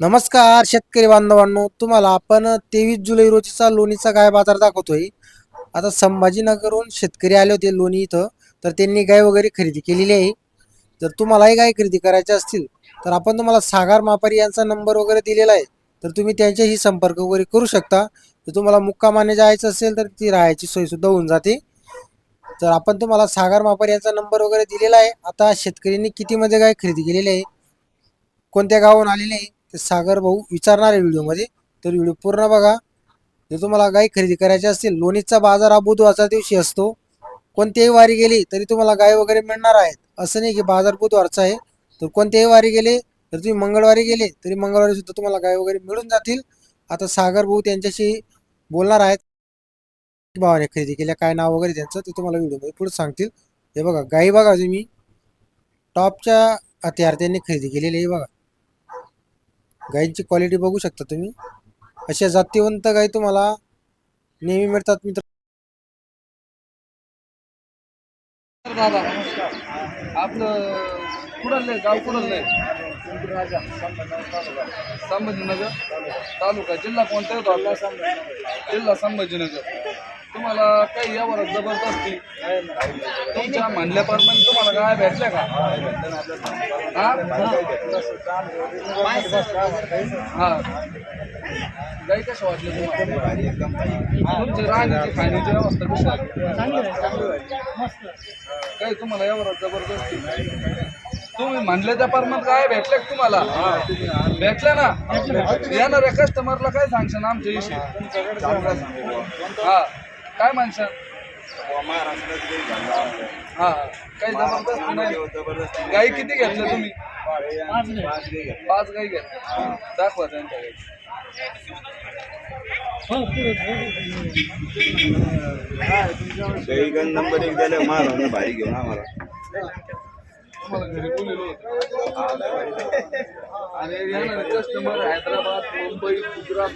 नमस्कार शेतकरी बांधवांनो. तुम्हाला आपण तेवीस जुलै रोजीचा लोणीचा गाय बाजार दाखवतोय. आता संभाजीनगरहून शेतकरी आले होते लोणी इथं. तर त्यांनी गाय वगैरे खरेदी केलेली आहे. जर तुम्हालाही गाय खरेदी करायच्या असतील तर आपण तुम्हाला सागर मापारी यांचा नंबर वगैरे दिलेला आहे. तर तुम्ही त्यांच्याशी संपर्क वगैरे करू शकता. जर तुम्हाला मुक्कामाने जायचं असेल तर ती राहायची सोयसुद्धा होऊन जाते. तर आपण तुम्हाला सागर मापारी यांचा नंबर वगैरे दिलेला आहे. आता शेतकऱ्यांनी कितीमध्ये गाय खरेदी केलेली आहे? कोणत्या गावाहून आलेले आहे? ते सागर भाऊ विचारणार आहे व्हिडिओमध्ये. तर व्हिडिओ पूर्ण बघा. जर तुम्हाला गाय खरेदी करायची असतील लोणीचा बाजार हा बुधवारच्या दिवशी असतो. कोणत्याही वारी गेली तरी तुम्हाला गाय वगैरे मिळणार आहेत. असं नाही की बाजार बुधवारचा आहे. तर कोणत्याही वारी गेले तर तुम्ही मंगळवारी गेले तरी मंगळवारी सुद्धा तुम्हाला गाय वगैरे मिळून जातील. आता सागर भाऊ त्यांच्याशी बोलणार आहेत. भावाने खरेदी केल्या काय नाव वगैरे त्यांचं ते तुम्हाला व्हिडिओमध्ये पुढे सांगतील. हे बघा गाई बघा तुम्ही. टॉपच्या हत्यार त्यांनी खरेदी केलेली आहे बघा. गायींची क्वालिटी बघू शकता तुम्ही. अशा जातीवंत गाई तुम्हाला नेहमी मिळतात मित्र. दादा आपलं कुठलं गाव कुठलं संभाजीनगर तालुका जिल्हा कोणता येतो आपला? जिल्हा संभाजीनगर. तुम्हाला काही यावर जबरदस्ती? तुमच्या म्हणल्याप्रमाणे तुम्हाला काय भेटल्या का? हा? हा. गाई कशा वाटल्या तुम्हाला? तुमची राहण्याची खाण्याची व्यवस्था कशी आहे काय तुम्हाला जबरदस्ती? तुम्ही म्हणले त्या परमात काय भेटले तुम्हाला? भेटले ना? येणाऱ्या कस्टमरला काय सांगशान आमच्या विषयी हा. काय म्हणशान हा काही जबरदस्त नाही. गाई किती घेतल्या तुम्ही? पाच गाई घेतल्या. दाखवा त्यांच्या गाई गण नंबर एक द्यायला मारा भारी घेऊन आम्हाला. घरी बोललेलो आणि येणारे कस्टमर हैदराबाद मुंबई गुजरात.